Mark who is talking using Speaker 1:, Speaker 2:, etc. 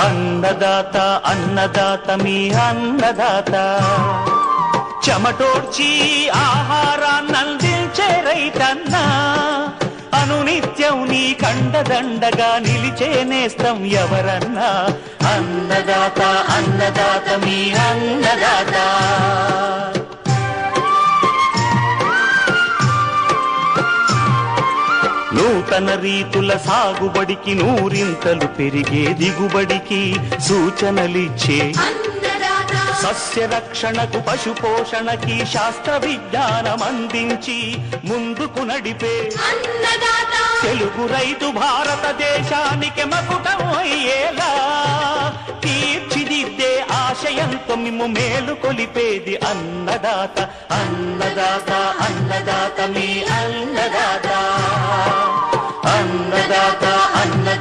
Speaker 1: అన్నదాత అన్నదాత మీ అన్నదాత. చెమటోడ్చి ఆహారాన్నందించే రైతన్నా అనునిత్యం నీ కండదండగా నిలిచే నేస్తం ఎవరన్నా? అన్నదాత అన్నదాత మీ అన్నదాత నూతన రీతుల సాగుబడికి నూరింతలు పెరిగే దిగుబడికి సూచనలిచ్చే
Speaker 2: అన్నదాత.
Speaker 1: సస్య రక్షణకు పశు పోషణకి శాస్త్ర విజ్ఞానం అందించి ముందుకు నడిపే తెలుగు రైతు భారతదేశానికి మకుటం అయ్యేలా తీర్చిదిద్దే ఆశయంతో మిమ్ము మేలు కొలిపేది అన్నదాత. అన్నదాత అన్నదాత మీ అన్నదాత అన్నదాత అన్న